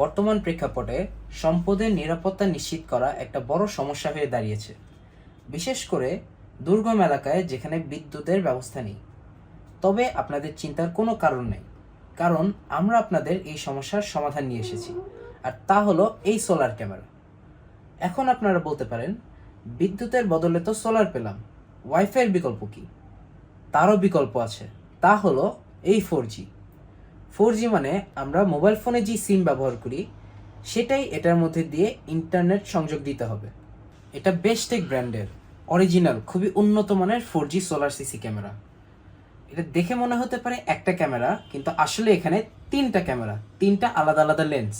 বর্তমান প্রেক্ষাপটে সম্পদের নিরাপত্তা নিশ্চিত করা একটা বড় সমস্যা হয়ে দাঁড়িয়েছে। বিশেষ করে দুর্গম এলাকায় যেখানে বিদ্যুতের ব্যবস্থা নেই। তবে আপনাদের চিন্তার কোনো কারণ নেই, কারণ আমরা আপনাদের এই সমস্যার সমাধান নিয়ে এসেছি, আর তা হলো এই সোলার ক্যামেরা এখন আপনারা বলতে পারেন, বিদ্যুতের বদলে তো সোলার পেলাম ওয়াইফাইয়ের বিকল্প কি? তারও বিকল্প আছে, তা হলো এই ফোর জি ফোর জি মানে আমরা মোবাইল ফোনে যে সিম ব্যবহার করি, সেটাই এটার মধ্যে দিয়ে ইন্টারনেট সংযোগ দিতে হবে। এটা বেস্টেক ব্র্যান্ডের অরিজিনাল খুবই উন্নত মানের four G solar CC camera এটা দেখে মনে হতে পারে একটা ক্যামেরা, কিন্তু আসলে এখানে তিনটা ক্যামেরা, তিনটা আলাদা আলাদা লেন্স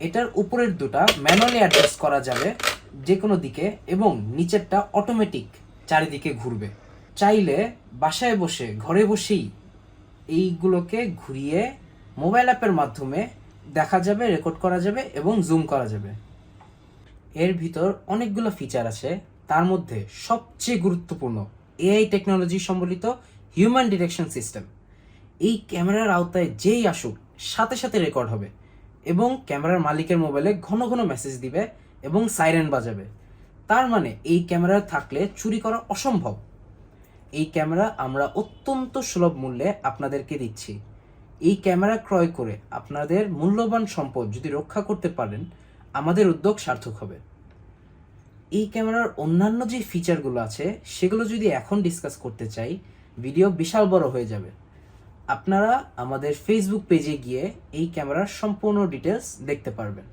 এটার উপরের দুটা ম্যানুয়ালি অ্যাডজাস্ট করা যাবে যে কোনো দিকে, এবং নিচেরটা অটোমেটিক চারিদিকে ঘুরবে। চাইলে বাসায় বসে, ঘরে বসেই এইগুলোকে ঘুরিয়ে মোবাইল অ্যাপের মাধ্যমে দেখা যাবে, রেকর্ড করা যাবে এবং জুম করা যাবে। এর ভিতর অনেকগুলো ফিচার আছে। তার মধ্যে সবচেয়ে গুরুত্বপূর্ণ এআই টেকনোলজি সম্বলিত হিউম্যান ডিটেকশন সিস্টেম এই ক্যামেরার আওতায় যেই আসুক, সাথে সাথে রেকর্ড হবে এবং ক্যামেরার মালিকের মোবাইলে ঘন ঘন মেসেজ দিবে এবং সাইরেন বাজাবে। তার মানে এই ক্যামেরা থাকলে চুরি করা অসম্ভব। এই ক্যামেরা আমরা অত্যন্ত সুলভ মূল্যে আপনাদেরকে দিচ্ছি। এই ক্যামেরা ক্রয় করে আপনাদের মূল্যবান সম্পদ যদি রক্ষা করতে পারেন, আমাদের উদ্যোগ সার্থক হবে। এই ক্যামেরার অন্যান্য যে ফিচারগুলো আছে, সেগুলো যদি এখন ডিসকাস করতে চাই ভিডিও বিশাল বড় হয়ে যাবে। আপনারা আমাদের ফেসবুক পেজে গিয়ে এই ক্যামেরার সম্পূর্ণ ডিটেলস দেখতে পারবেন।